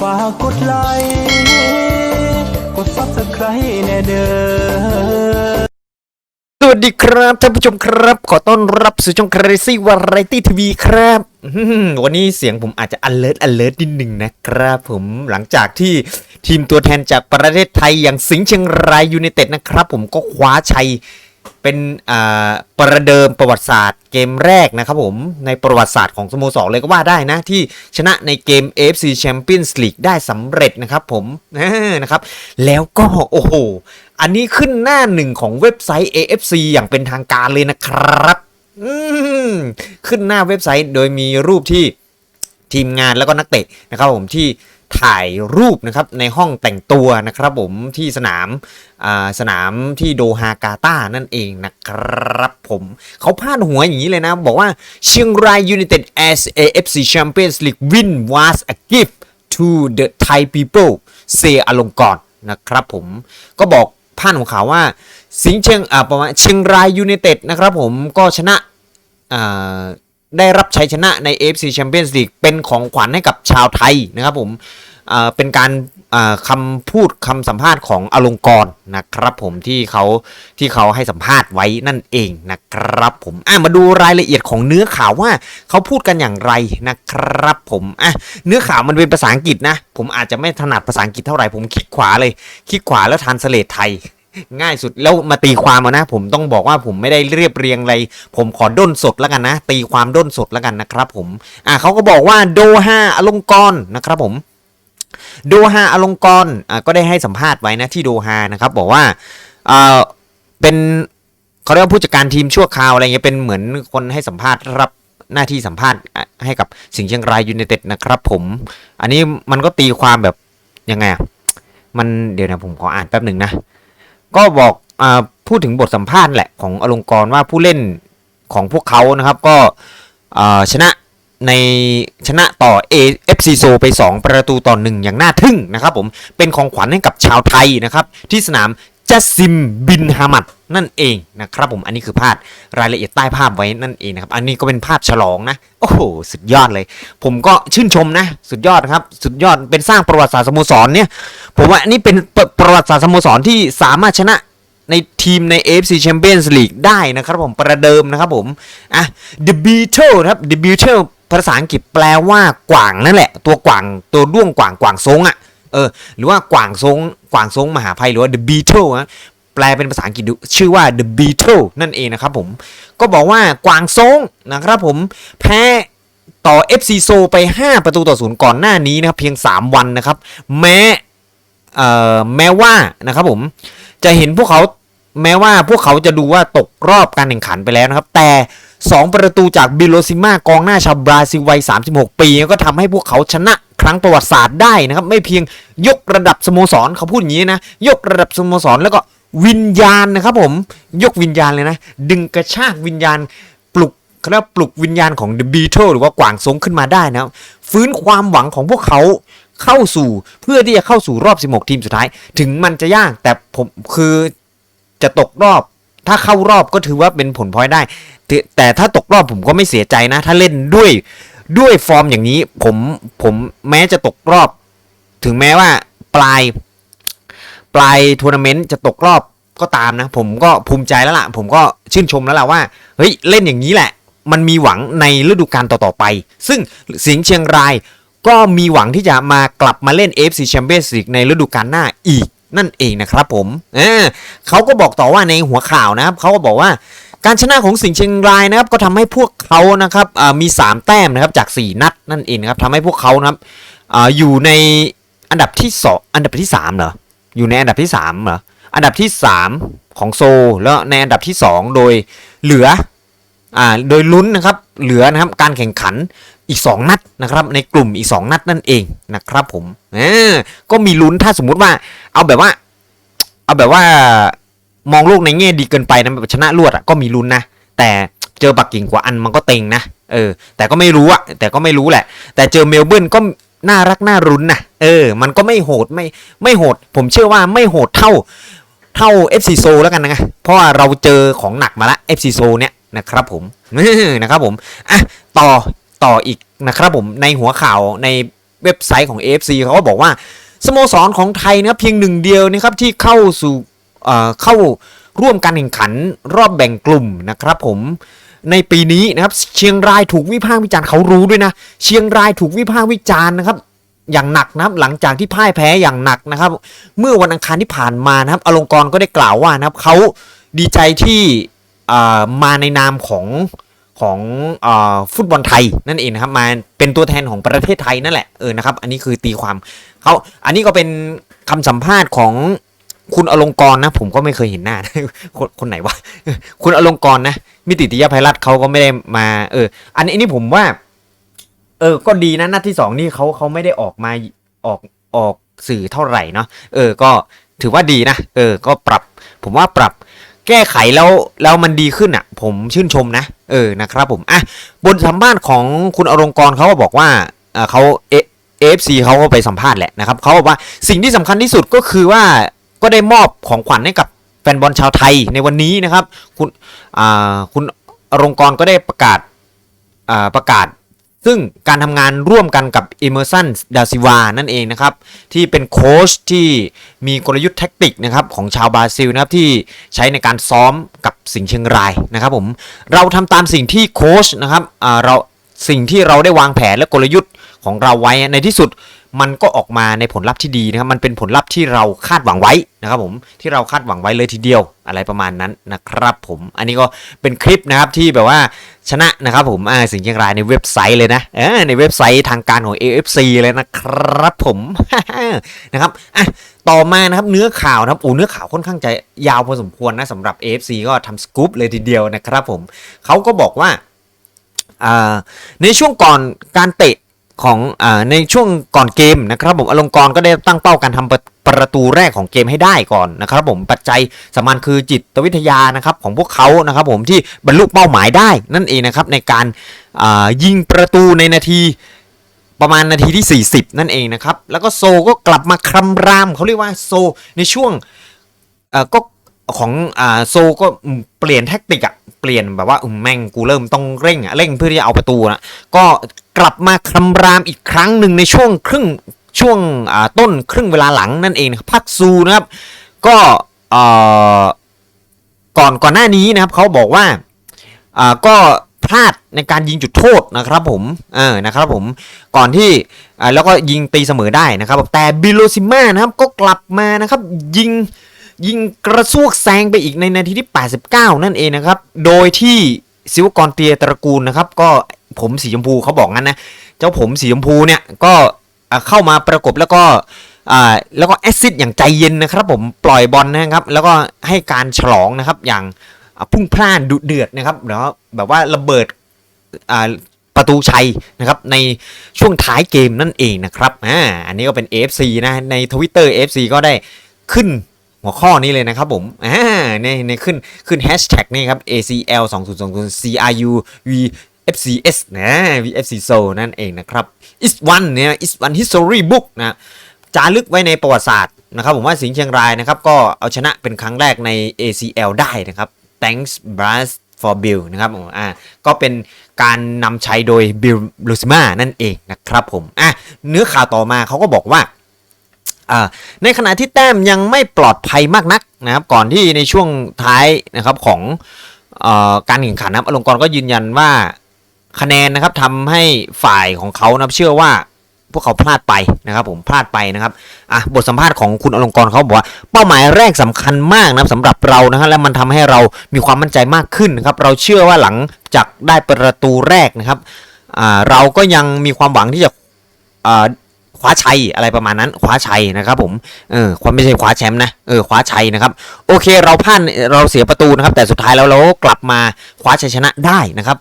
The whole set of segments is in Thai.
ฝากกดไลค์กดซับสไครต์แน่เด้อสวัสดีครับท่านผู้ชมครับ ขอต้อนรับสู่ช่อง Crazy Variety TV ครับวันนี้เสียงผมอาจจะ alert alert นิดหนึ่งนะครับผมหลังจากที่ทีมตัวแทนจากประเทศไทยอย่างสิงห์เชียงรายยูไนเต็ดนะครับผมก็คว้าชัย เป็นประเดิมประวัติศาสตร์เกมแรกนะครับผมในประวัติศาสตร์ของสโมสรเลยก็ว่าได้นะ ที่ชนะในเกม AFC Champions League ได้สำเร็จนะครับผมนะครับ แล้วก็โอ้โห อันนี้ขึ้นหน้าหนึ่งของเว็บไซต์ AFC อย่างเป็นทางการเลยนะครับขึ้นหน้าเว็บไซต์โดยมีรูปที่ทีมงานแล้วก็นักเตะนะครับผมที่ ถ่ายรูปนะครับในห้องแต่งตัวนะครับผมที่สนามสนามที่โดฮากาตานั่นเองนะครับผมเขาพาดหัวอย่างนี้เลยนะ บอกว่าเชียงราย United as AFC Champions League win was a gift to the Thai people เซอลงกรณ์นะครับผมก็บอกพาดของเขาว่า สิงเชียงประมาณเชียงรายยูไนเต็ดนะครับผมก็ชนะ ได้รับชัยชนะใน AFC Champions League เป็นของขวัญให้กับชาวไทยนะครับผมเป็นการคำพูดคำสัมภาษณ์ของอลงกรนะครับผมที่เขาที่เขาให้สัมภาษณ์ไว้นั่นเองนะครับผมอะมาดูรายละเอียดของเนื้อข่าวว่าเขาพูดกันอย่างไรนะครับผมอะเนื้อข่าวมันเป็นภาษาอังกฤษนะ ผมอาจจะไม่ถนัดภาษาอังกฤษเท่าไหร่ผมคลิกขวาเลย คลิกขวาแล้วทานสเลทไทย ง่ายสุดแล้วมาตีความเอานะ ผมต้องบอกว่าผมไม่ได้เรียบเรียงอะไร ผมขอด้นสดแล้วกันนะ ตีความด้นสดแล้วกันนะครับผมอะเขาก็บอกว่าโดฮาอลงกรนะครับผมโดฮาอลงกรอะก็ได้ให้สัมภาษณ์ไว้นะที่โดฮานะครับ บอกว่าเอ่อเป็นเขาเรียกว่าผู้จัดการทีมชั่วคราวอะไรเงี้ยเป็นเหมือนคนให้สัมภาษณ์รับหน้าที่สัมภาษณ์ให้กับสิงห์เชียงรายยูไนเต็ดนะครับผม อันนี้มันก็ตีความแบบยังไงอะมันเดี๋ยวนะผมขออ่านแป๊บหนึ่งนะ ก็บอกอพูดถึงบทสัมภาษณ์แหละของอลงกรว่าผู้เล่นของพวกเขานะครับก็ชนะในชนะต่อ AFC โซไป 2 ประตูต่อหนึ่งอย่างน่าทึ่งนะครับผมเป็นของขวัญให้กับชาวไทยนะครับ ที่สนามจัสซิมบินฮามัด นั่นเองนะครับผมอันนี้คือภาพรายละเอียดใต้ภาพไว้นั่นเองนะครับอันนี้ก็เป็นภาพฉลองนะโอ้โหสุดยอดเลย ผมก็ชื่นชมนะ สุดยอดครับ สุดยอดเป็นสร้างประวัติศาสตร์สโมสรเนี่ยผมว่าอันนี้เป็นประประวัติศาสตร์สโมสรที่สามารถชนะในทีมใน AFC Champions League ได้นะครับผมประเดิมนะครับผมอะ The Beetle ครับ The Beetle ภาษาอังกฤษแปลว่ากว่างนั่นแหละ ตัวกว่างตัวด้วงกว่างกว่างซงอะเออหรือว่ากว่างซงกว่างซงมหาภัยหรือว่า The Beetle นะ แปลเป็นภาษาอังกฤษชื่อว่า The Beetle นั่นเองนะครับผม ก็บอกว่ากวางซงนะครับผมแพ้ต่อ FC โซไป 5 ประตูต่อศูนย์ก่อนหน้านี้นะครับเพียง 3 วันนะครับ แม้แม้ว่านะครับผมจะเห็นพวกเขาแม้ว่าพวกเขาจะดูว่าตกรอบการแข่งขันไปแล้วนะครับ แต่ 2 ประตูจากบิโลซิมากองหน้าชาวบราซิลวัย 36 ปี ก็ทำให้พวกเขาชนะครั้งประวัติศาสตร์ได้นะครับ ไม่เพียงยกระดับสโมสรเขาพูดอย่างนี้นะ ยกระดับสโมสรแล้วก็ วิญญาณนะครับผมยกวิญญาณเลยนะ ดึงกระชากวิญญาณปลุกเขาเรียกปลุกวิญญาณของ The Beatles หรือว่ากวางซงขึ้นมาได้นะฟื้นความหวังของพวกเขาเข้าสู่เพื่อที่จะเข้าสู่รอบ 16 ทีมสุดท้าย ถึงมันจะยากแต่ผมคือจะตกรอบถ้าเข้ารอบก็ถือว่าเป็นผลพลอยได้ แต่ถ้าตกรอบผมก็ไม่เสียใจนะ ถ้าเล่นด้วยด้วยฟอร์มอย่างนี้ผมผมแม้จะตกรอบ ถึงแม้ว่าปลาย ปลายทัวร์นาเมนต์จะตกรอบก็ตามนะ ผมก็ภูมิใจแล้วล่ะ ผมก็ชื่นชมแล้วล่ะว่าเฮ้ยเล่นอย่างนี้แหละ มันมีหวังในฤดูกาลต่อๆไป ซึ่งสิงห์เชียงรายก็มีหวังที่จะมากลับมาเล่น AFC Champions League ในฤดูกาลหน้าอีกนั่นเองนะครับผมเออเขาก็บอกต่อว่าในหัวข่าวนะครับเขาก็บอกว่าการชนะของสิงห์เชียงรายนะครับก็ทำให้พวกเขานะครับอ่ามี 3 แต้มนะครับจาก 4 นัดนั่นเองครับทำให้พวกเขานะครับอ่าอยู่ในอันดับที่สองอันดับที่3เหรอ อยู่ในอันดับที่3เหรออันดับที่ 3 ของโซแล้วในอันดับที่ 2 โดยเหลืออ่าโดยลุ้นนะครับเหลือนะครับการแข่งขันอีก 2 นัดนะครับในกลุ่มอีก 2 นัดนั่นเองนะครับผมเออก็มีลุ้นถ้าสมมุติว่าเอาแบบว่า เอาแบบว่ามองโลกในแง่ดีเกินไปนะแบบชนะรวดอะก็มีลุ้นนะ แต่เจอปักกิ่งกว่าอันมันก็เต็งนะเออแต่ก็ไม่รู้อะแต่ก็ไม่รู้แหละ แต่เจอเมลเบิร์นก็ น่ารักน่ารุนนะเออ มันก็ไม่โหดไม่ไม่โหด ผมเชื่อว่าไม่โหดเท่าเท่า FC โซแล้วกันนะเพราะว่าเราเจอของหนักมาละ FC โซเนี่ยนะครับผมนะครับผมอะต่อต่ออีกนะครับผมในหัวข่าวในเว็บไซต์ของ AFC เขาก็บอกว่าสโมสรของไทยนะเพียงหนึ่งเดียวนะครับที่เข้าสู่เอ่อเข้าร่วมการแข่งขันรอบแบ่งกลุ่มนะครับผม ในปีนี้นะครับ เชียงรายถูกวิพากษ์วิจารณ์เขารู้ด้วยนะ เชียงรายถูกวิพากษ์วิจารณ์นะครับอย่างหนักนะครับหลังจากที่พ่ายแพ้อย่างหนักนะครับ เมื่อวันอังคารที่ผ่านมานะครับ อลงกรก็ได้กล่าวว่านะครับเขาดีใจที่มาในนามของของอฟุตบอลไทยนั่นเองนะครับ มาเป็นตัวแทนของประเทศไทยนั่นแหละเออนะครับ อันนี้คือตีความเขาอันนี้ก็เป็นคำสัมภาษณ์ของ คุณอลงกรนะ ผมก็ไม่เคยเห็นหน้าคนคนไหนวะคุณอลงกรนะ มิติติยภัยรัฐเขาก็ไม่ได้มา เออ อันนี้อันนี้ผมว่า เออ ก็ดีนะนัดที่สองนี่เขาเขาไม่ได้ออกมาออกออกสื่อเท่าไหร่เนาะเออ ก็ถือว่าดีนะ เออ ก็ปรับ ผมว่าปรับแก้ไขแล้วแล้วมันดีขึ้นอะ ผมชื่นชมนะ เออนะครับผมอะบนสัมภาษณ์ของคุณอรงกรเขาก็บอกว่าเออเขาเอเอฟซีเขาก็ไปสัมภาษณ์แหละนะครับเขาบอกว่าสิ่งที่สำคัญที่สุดก็คือว่า ก็ได้มอบของขวัญให้กับแฟนบอลชาวไทยในวันนี้นะครับ คุณอ่าคุณอรงกรก็ได้ประกาศอ่าประกาศ ซึ่งการทำงานร่วมกันกับ Emerson d a s i v a นั่นเองนะครับ ที่เป็นโค้ชที่มีกลยุทธ์แท็กติกนะครับของชาวบราซิลนะครับที่ใช้ในการซ้อมกับสิงเชียงรายนะครับผมเราทำตามสิ่งที่โค้ชนะครับอ่าเราสิ่งที่เราได้วางแผนและกลยุทธ์ ของเราไว้ในที่สุดมันก็ออกมาในผลลัพธ์ที่ดีนะครับมันเป็นผลลัพธ์ที่เราคาดหวังไว้นะครับผมที่เราคาดหวังไว้เลยทีเดียวอะไรประมาณนั้นนะครับผมอันนี้ก็เป็นคลิปนะครับที่แบบว่าชนะนะครับผมอ่าสิงห์เชียงรายในเว็บไซต์เลยนะเออในเว็บไซต์ทางการของ AFC เลยนะครับผมนะครับอะต่อมานะครับเนื้อข่าวนะครับโอ้เนื้อข่าวค่อนข้างจะยาวพอสมควรนะสำหรับ AFC ก็ทำสกู๊ปเลยทีเดียวนะครับผมเขาก็บอกว่าในช่วงก่อนการเตะ ของอในช่วงก่อนเกมนะครับผมอลงกรก็ได้ตั้งเป้าการทำประประตูแรกของเกมให้ได้ก่อนนะครับผมปัจจัยสำคัญคือจิตวิทยานะครับของพวกเขานะครับผมที่บรรลุเป้าหมายได้นั่นเองนะครับในการยิงประตูในนาทีประมาณนาทีที่ 40 นั่นเองนะครับ แล้วก็โซก็กลับมาครำรามเขาเรียกว่าโซในช่วงก็ ของอ่าโซก็เปลี่ยนแท็กติกอะเปลี่ยนแบบว่าอมแม่งกูเริ่มต้องเร่งอะเร่งเพื่อที่จะเอาประตูนะก็กลับมาครำรามอีกครั้งหนึ่งในช่วงครึ่งช่วงอ่าต้นครึ่งเวลาหลังนั่นเองพักซูนะครับ ก็อ่อก่อนก่อนหน้านี้นะครับเขาบอกว่าอ่าก็พลาดในการยิงจุดโทษนะครับผมเออนะครับผมก่อนที่แล้วก็ยิงตีเสมอได้นะครับแต่บิโลซิม่านะครับก็กลับมานะครับยิง ยิงกระซวกแซงไปอีกในนาทีที่ 89 นั่นเองนะครับ โดยที่ศิวกรเตียตระกูลนะครับก็ผมสีชมพูเขาบอกงั้นนะ เจ้าผมสีชมพูเนี่ยก็เข้ามาประกบแล้วก็แล้วก็แอซซิดอย่างใจเย็นนะครับผมปล่อยบอลนะครับ แล้วก็ให้การฉลองนะครับอย่างพุ่งพล่านดุเดือดนะครับแล้วแบบว่าระเบิดประตูชัยนะครับในช่วงท้ายเกมนั่นเองนะครับอ่าอันนี้ก็เป็น AFC นะใน Twitter AFC ก็ได้ขึ้น หัวข้อนี้เลยนะครับผมอ่าในในขึ้นขึ้นแฮชแท็กนี่ครับ ACL 2020 CRU VFCS นะ VFC So นั่นเองนะครับ is one เนี่ย is one history book นะจารึกไว้ในประวัติศาสตร์นะครับผมว่าสิงห์เชียงรายนะครับก็เอาชนะเป็นครั้งแรกใน ACL ได้นะครับ thanks Brass for Bill นะครับผมอ่าก็เป็นการนำใช้โดย Bill l u c i m a นั่นเองนะครับผมอะเนื้อข่าวต่อมาเขาก็บอกว่า ในขณะที่แต้มยังไม่ปลอดภัยมากนักนะครับ ก่อนที่ในช่วงท้ายนะครับของออการแข่งขันนะครับอลงกรก็ยืนยันว่าคะแนนนะครับทำให้ฝ่ายของเขานะเชื่อว่าพวกเขาพลาดไปนะครับ ผมพลาดไปนะครับอะบทสัมภาษณ์ของคุณอลงกรเขาบอกว่าเป้าหมายแรกสำคัญมากนะครับสำหรับเรานะฮะและมันทำให้เรามีความมั่นใจมากขึ้นนะครับ เราเชื่อว่าหลังจากได้ประตูแรกนะครับอ่าเราก็ยังมีความหวังที่จะอ่า คว้าชัยอะไรประมาณนั้นคว้าชัยนะครับผมเออความไม่ใช่คว้าแชมป์นะเออคว้าชัยนะครับโอเคเราพลาดเราเสียประตูนะครับแต่สุดท้ายแล้วเราก็กลับมาคว้าชัยชนะได้นะครับ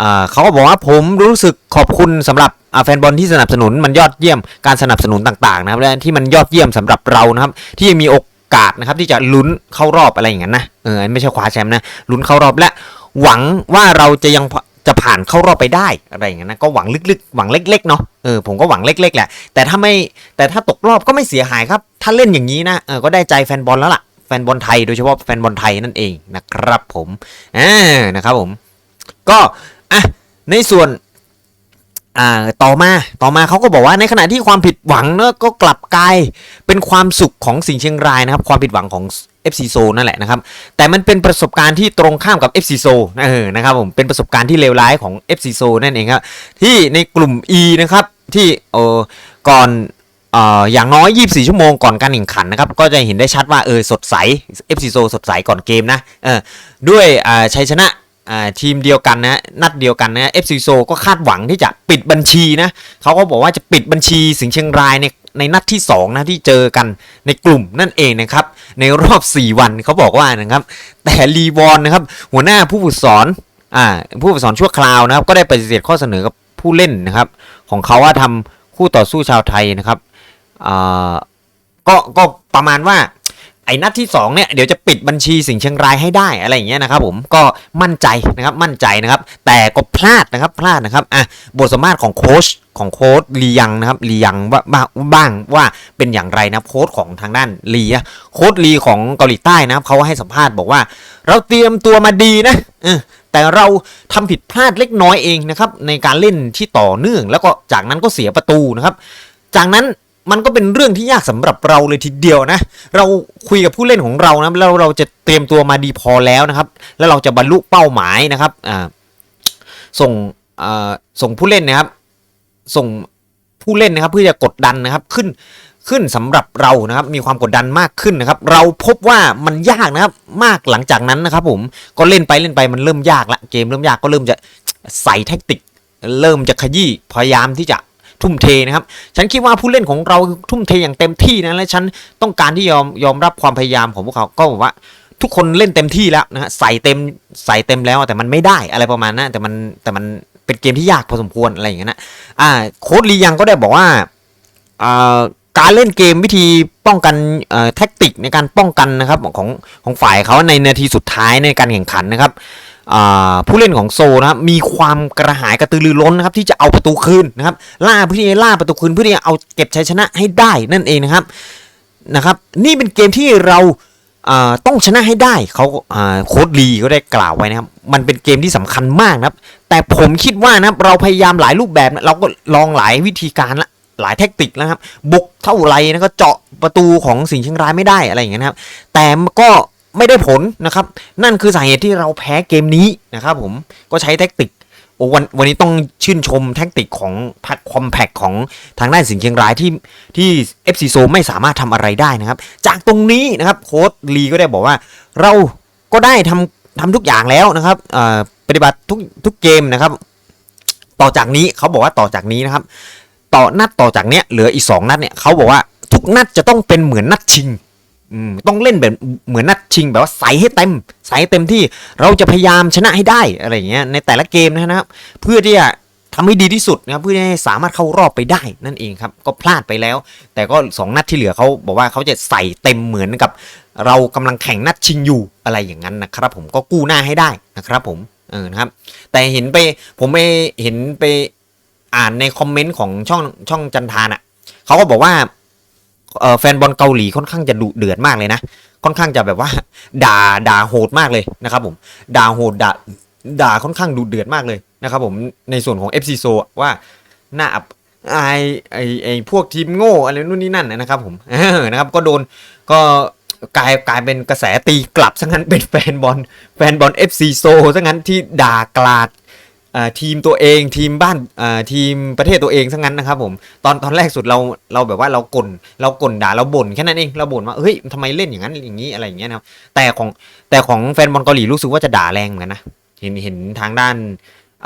อ่าเขาก็บอกว่าผมรู้สึกขอบคุณสำหรับแฟนบอลที่สนับสนุนมันยอดเยี่ยมการสนับสนุนต่างๆนะครับและที่มันยอดเยี่ยมสำหรับเรานะครับที่ยังมีโอกาสนะครับที่จะลุ้นเข้ารอบอะไรอย่างนั้นนะเออไม่ใช่คว้าแชมป์นะลุ้นเข้ารอบและหวังว่าเราจะยัง จะผ่านเข้ารอบไปได้อะไรอย่างเงี้ยนะก็หวังลึกๆ หวังเล็กๆเนาะเออผมก็หวังเล็กๆแหละแต่ถ้าไม่แต่ถ้าตกรอบก็ไม่เสียหายครับ ถ้าเล่นอย่างนี้นะเออก็ได้ใจแฟนบอลแล้วล่ะแฟนบอลไทยโดยเฉพาะแฟนบอลไทยนั่นเองนะครับผมอ่านะครับผม ก็อะในส่วนอ่าต่อมาต่อมาเขาก็บอกว่าในขณะที่ความผิดหวังเนอะก็กลับกลายเป็นความสุขของสิงเชียงรายนะครับ ความผิดหวังของ FC โซนั่นแหละนะครับ แต่มันเป็นประสบการณ์ที่ตรงข้ามกับ FC โซเออนะครับผมเป็นประสบการณ์ที่เลวร้ายของ FC โซนั่นเองครับ ที่ในกลุ่ม E นะครับที่เออก่อนเอ่ออย่างน้อย 24 ชั่วโมงก่อนการแข่งขันนะครับ ก็จะเห็นได้ชัดว่าเออสดใส FC โซสดใสก่อนเกมนะเออด้วยชัยชนะ ทีมเดียวกันนะนัดเดียวกันนะเอฟซีโซก็คาดหวังที่จะปิดบัญชีนะเขาก็บอกว่าจะปิดบัญชีสิงห์เชียงรายในในนัดที่2นะที่เจอกันในกลุ่มนั่นเองนะครับ ในรอบ 4 วันเขาบอกว่านะครับ แต่รีวอนนะครับ หัวหน้าผู้ฝึกสอนอ่าผู้ฝึกสอนชั่วคราวนะครับ ก็ได้ปฏิเสธข้อเสนอกับผู้เล่นนะครับ ของเขาว่าทำคู่ต่อสู้ชาวไทยนะครับอ่าก็ก็ประมาณว่า ไอ้นัดที่2เนี่ยเดี๋ยวจะปิดบัญชีสิงเชียงรายให้ได้อะไรอย่างเงี้ยนะครับผมก็มั่นใจนะครับมั่นใจนะครับ แต่ก็พลาดนะครับพลาดนะครับอะบทสัมภาษณ์ของโค้ชของโค้ชลียังนะครับลียังว่าบ้างว่าเป็นอย่างไรนะโค้ชของทางด้านลีโค้ชลีของเกาหลีใต้นะครับเขาให้สัมภาษณ์บอกว่า เราเตรียมตัวมาดีนะแต่เราทำผิดพลาดเล็กน้อยเองนะครับในการเล่นที่ต่อเนื่อง แล้วก็จากนั้นก็เสียประตูนะครับ จากนั้น มันก็เป็นเรื่องที่ยากสำหรับเราเลยทีเดียวนะ เราคุยกับผู้เล่นของเรานะแล้วเราจะเตรียมตัวมาดีพอแล้วนะครับ แล้วเราจะบรรลุเป้าหมายนะครับอ่าส่งอ่าส่งผู้เล่นนะครับ ส่งผู้เล่นนะครับ เพื่อจะกดดันนะครับขึ้นขึ้นสำหรับเรานะครับ มีความกดดันมากขึ้นนะครับ เราพบว่ามันยากนะครับ มากหลังจากนั้นนะครับ ผมก็เล่นไปเล่นไปมันเริ่มยากละเกมเริ่มยากก็เริ่มจะใส่แท็กติก เริ่มจะขยี้พยายามที่จะ ทุ่มเทนะครับ ฉันคิดว่าผู้เล่นของเราทุ่มเทอย่างเต็มที่นะและฉันต้องการที่ยอมยอมรับความพยายามของพวกเขาก็บอกว่าทุกคนเล่นเต็มที่แล้วนะฮะใส่เต็มใส่เต็มแล้วแต่มันไม่ได้อะไรประมาณนั้นแต่มันแต่มันเป็นเกมที่ยากพอสมควรอะไรอย่างเงี้ยนะอ่าโค้ดลียังก็ได้บอกว่าอ่าการเล่นเกมวิธีป้องกันเอ่อแท็กติกในการป้องกันนะครับของของฝ่ายเขาในนาทีสุดท้ายในการแข่งขันนะครับ ผู้เล่นของโซนะครับมีความกระหายกระตือรือร้นนะครับที่จะเอาประตูคืนนะครับล่าเพื่อที่จะล่าประตูคืนเพื่อที่จะเอาเก็บชัยชนะให้ได้นั่นเองนะครับนะครับ นี่เป็นเกมที่เราต้องชนะให้ได้เขาโค้ดลีก็ได้กล่าวไว้นะครับ มันเป็นเกมที่สำคัญมากนะครับ แต่ผมคิดว่านะครับเราพยายามหลายรูปแบบเราก็ลองหลายวิธีการละหลายแท็กติกแล้วครับบุกเท่าไรนะก็เจาะประตูของสิงห์เชียงรายไม่ได้อะไรอย่างเงี้ยนะครับ แต่ก็ ไม่ได้ผลนะครับ นั่นคือสาเหตุที่เราแพ้เกมนี้นะครับผมก็ใช้แท็กติกโอ้วันวันนี้ต้องชื่นชมแท็กติกของพัดคอมแพคของทางด้านสิงเชียงรายที่ที่ FC โซไม่สามารถทำอะไรได้นะครับ จากตรงนี้นะครับโค้ดลีก็ได้บอกว่า เราก็ได้ทำทำทุกอย่างแล้วนะครับปฏิบัติทุกทุกเกมนะครับ ต่อจากนี้เขาบอกว่าต่อจากนี้นะครับ ต่อนัดต่อจากเนี้ยเหลืออีกสองนัดเนี่ยเขาบอกว่าทุกนัดจะต้องเป็นเหมือนนัดชิง ต้องเล่นแบบเหมือนนัดชิงแบบว่าใส่ให้เต็ม ใส่ให้เต็มที่เราจะพยายามชนะให้ได้อะไรอย่างเงี้ยในแต่ละเกมนะครับ เพื่อที่จะทำให้ดีที่สุดนะครับเพื่อให้สามารถเข้ารอบไปได้นั่นเองครับ ก็พลาดไปแล้ว แต่ก็สองนัดที่เหลือเขาบอกว่าเขาจะใส่เต็มเหมือนกับ เรากำลังแข่งนัดชิงอยู่อะไรอย่างนั้นนะครับ ผมก็กู้หน้าให้ได้นะครับ ผมเออนะครับ แต่เห็นไปผมไปเห็นไปอ่านในคอมเมนต์ของช่องช่องจันทานอะเขาก็บอกว่า แฟนบอลเกาหลีค่อนข้างจะดุเดือดมากเลยนะ ค่อนข้างจะแบบว่า ด่าด่าโหดมากเลยนะครับผมด่าโหดด่าด่าค่อนข้างดุเดือดมากเลยนะครับผมในส่วนของ FC โซว่าหน้าอับไอไอไอพวกทีมโง่อะไรนู่นนี่นั่นนะครับผมนะครับก็โดนก็กลายกลายเป็นกระแสตีกลับซะงั้นเป็นแฟนบอลแฟนบอล FC โซซะงั้นที่ด่ากลาด ทีมตัวเองทีมบ้านทีมประเทศตัวเองทั้งนั้นนะครับผมตอนตอนแรกสุดเราเราแบบว่าเรากลเรากลด่าเราบ่นแค่นั้นเองเราบ่นว่าเฮ้ยทำไมเล่นอย่างนั้นอย่างนี้อะไรอย่างเงี้ยนะครับแต่ของแต่ของแฟนบอลเกาหลีรู้สึกว่าจะด่าแรงเหมือนกันนะเห็นเห็นทางด้าน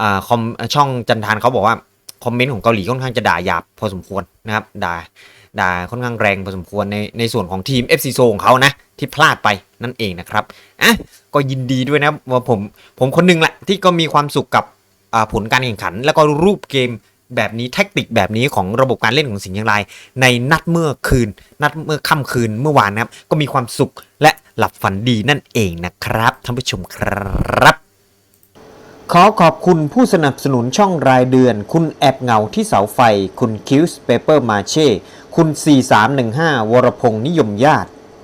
อ่าคอมช่องจันทานเขาบอกว่าคอมเมนต์ของเกาหลีค่อนข้างจะด่าหยาบพอสมควรนะครับด่าด่าค่อนข้างแรงพอสมควรในในส่วนของทีม FC โซของเขานะที่พลาดไปนั่นเองนะครับอะก็ยินดีด้วยนะว่าผมผมคนหนึงแหละที่ก็มีความสุขกับ ผลการแข่งขัน แล้วก็รูปเกมแบบนี้แท็กติกแบบนี้ของระบบการเล่นของสิงห์เชียงราย ในนัดเมื่อคืน นัดเมื่อค่ำคืนเมื่อวานนะครับ ก็มีความสุขและหลับฝันดีนั่นเองนะครับท่านผู้ชมครับ ขอขอบคุณผู้สนับสนุนช่องรายเดือน คุณแอบเงาที่เสาไฟ คุณคิวส์เปเปอร์มาเช่คุณ 4315 วรพงษ์นิยมญาติ